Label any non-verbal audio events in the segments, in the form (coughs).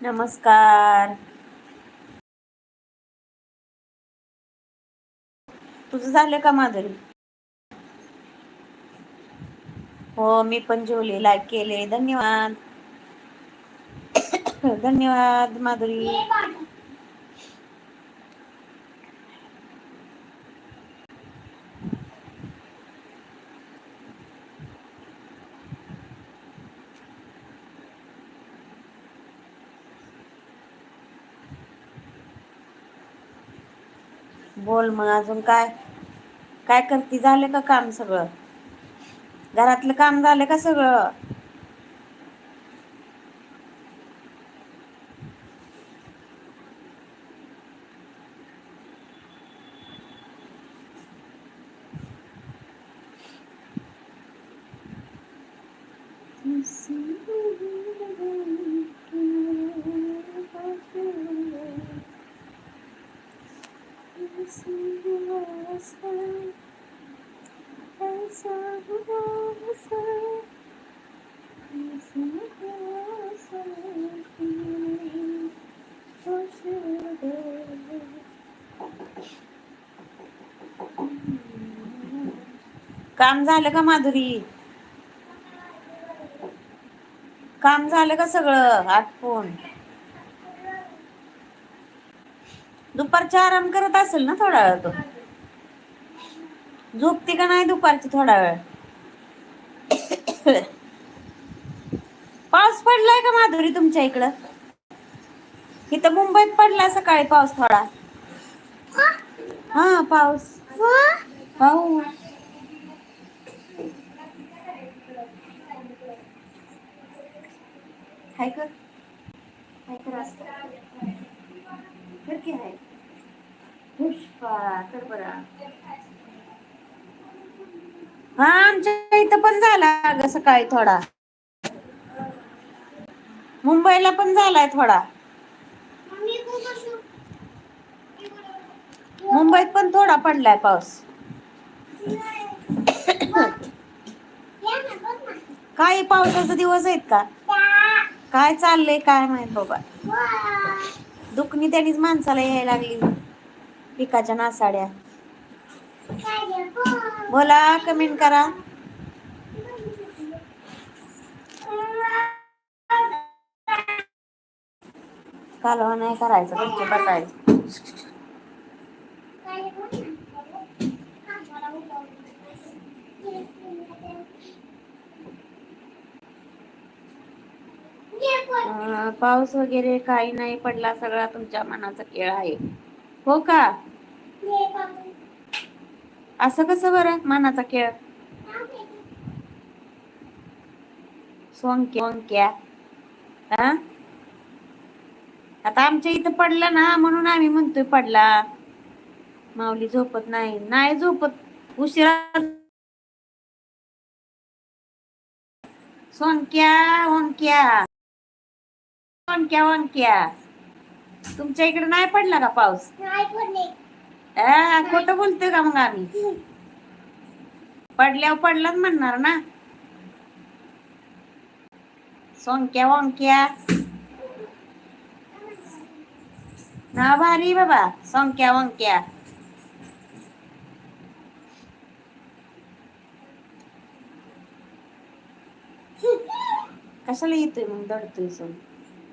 नमस्कार. तुझं झालं का माधुरी? हो मी पण जेवले लाईक केले. धन्यवाद. (coughs) धन्यवाद माधुरी. बोल मग अजून काय? काय करती? झालं का काम सगळं? घरातलं काम झालं का सगळं? काम झालं का माधुरी? काम झालं का सगळं? आटपून दुपारच्या आराम करत असेल ना थोडा वेळ तो? झोपते का नाही दुपारची थोडा वेळ? पाऊस पडलाय का माधुरी तुमच्या इकडं? इथं मुंबईत पडला सकाळी पाऊस थोडा. हा पाऊस. पाऊस हाय कर हाय कर असं कर की हाय पुष्पा कर बरा. हा आमच्या इथं पण झाला अगं सकाळी थोडा. मुंबईला पण झालाय थोडा. मुंबईत पण थोडा पडलाय पाऊस. (coughs) (coughs) काय पावसाचा दिवस आहेत का? काय चाललंय काय माहीत बाबा. दुखणी त्यांनीच माणसाला यायला लागली. पिकाच्या नासाड्या. बोला कमेंट करा. कालवा नाही करायचं तुमचे बसायचं. अं, पाऊस वगैरे काही नाही पडला सगळा तुमच्या मनाचा खेळ आहे. हो का? असं कसं बरं मनाचा खेळ? सोंक्या सोंक्या हा आता आमच्या इथं पडला ना म्हणून आम्ही म्हणतोय पडला. माऊली झोपत नाही. नाही झोपत. उशिरा सोंक्या ओंक्या वंक्या वंक्या. तुमच्या इकडे नाही पडला का पाऊस? नाही पडले. आ, खोटं बोलतोय का मग आम्ही? पडल्यावर पडलाच म्हणणार ना. सोंक्या वंक्या. ना भारी बाबा सोंक्या वंक्या. (laughs) कशाला येतोय मग? दडतोय सोन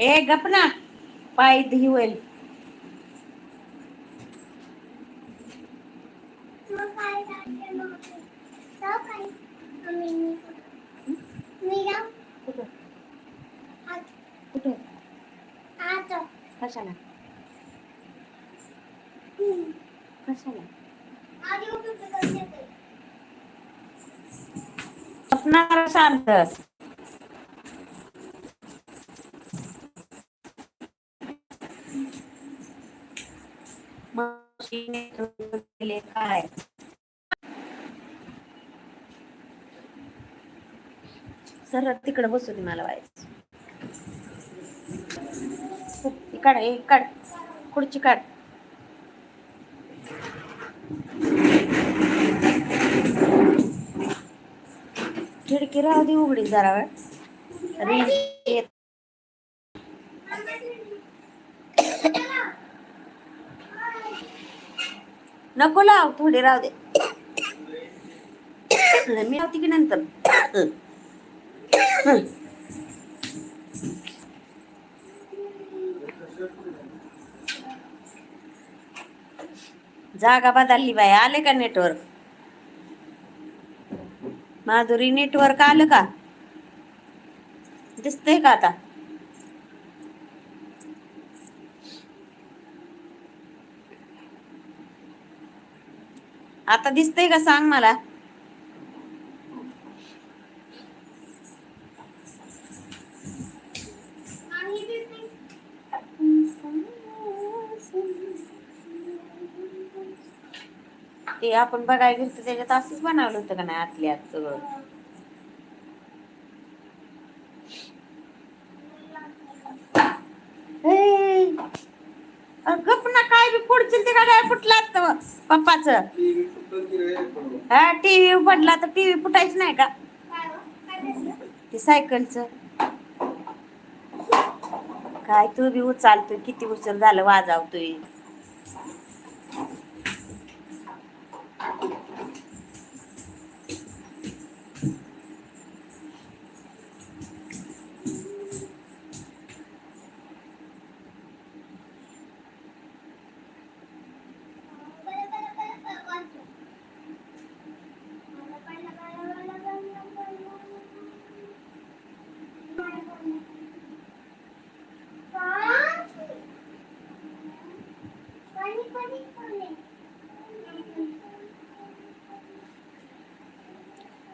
ए गप ना. पाय धी होईल कुठं? कशाला. कशाला? आधी उठून काय सर तिकडे बसू दे मला व्हायचं काढ हे काढ. खुर्ची काढ. खिडकी राहू दे उघडी जरा वेळ. नको लाव थोडी राहू दे. मी लावते की नंतर? जागा बदलली बाई आले का नेटवर्क माधुरी नेटवर्क आलं का? दिसतंय का आता? आता दिसतंय का? सांग मला. ते आपण बघायला गेलो त्याच्यात असंच बनवलं होतं का नाही आतली आत सगळं हे, अ, गप ना काय बी पुढचं ते काय फुटलं असतं पप्पाच. हा टीव्ही पडला तर टीव्ही फुटायच नाही का? ते सायकलचं. काय तू बी उचालतोय किती उचल झालं वाजावतोय.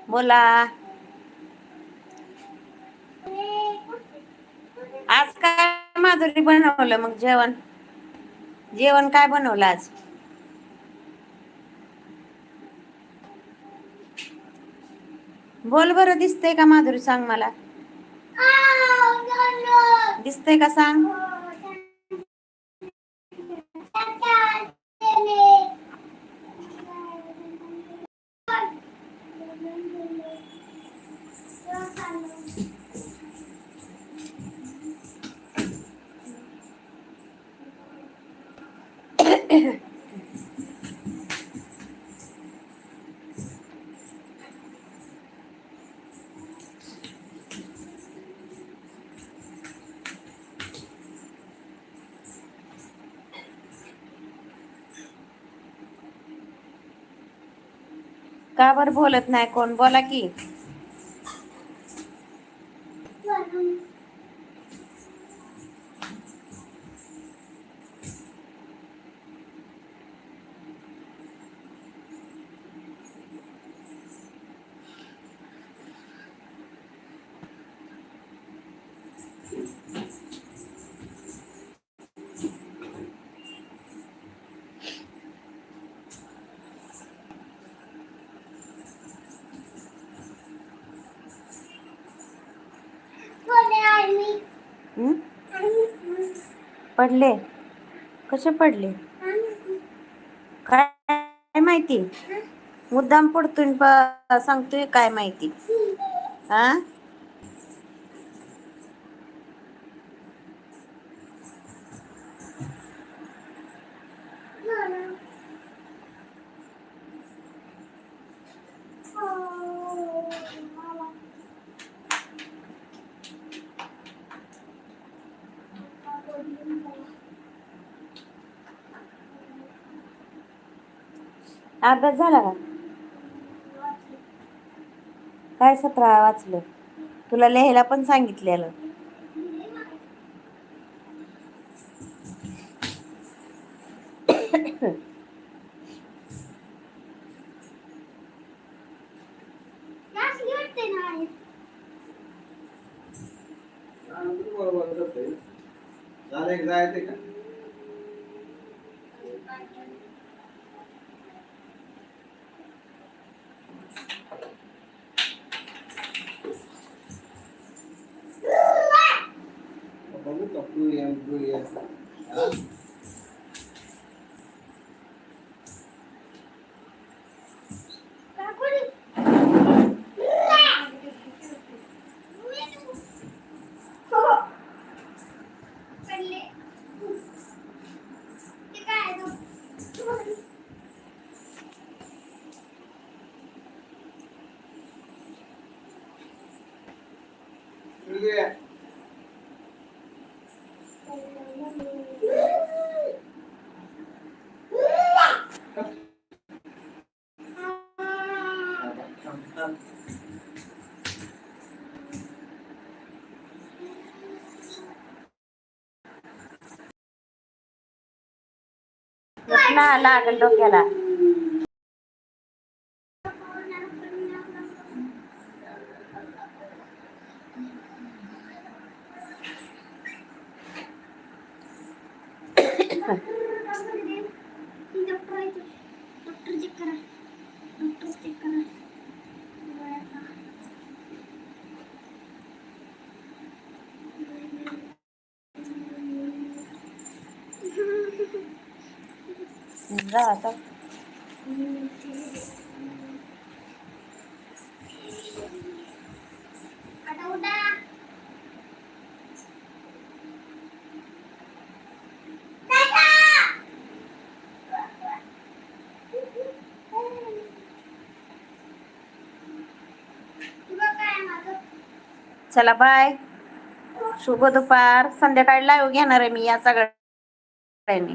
बोला. आज काय माधुरी बनवलं मग जेवण? जेवण काय बनवलं आज? बोल बरं दिसतंय का माधुरी सांग मला? दिसतंय का सांग? का बरं बोलत नाही कोण? बोला की. पडले? कसे पडले? काय माहिती? मुद्दाम पडतोय सांगतोय काय माहिती? हा अभ्यास झाला का? काय सतरा वाचलं? तुला लिहायला पण सांगितलेलं. झालं एक जायचे का? ना लागल डोक्याला. जा आता. चला बाय शुभ दुपार. संध्याकाळी लाईव्ह घेणार आहे मी या सगळ्यांनी.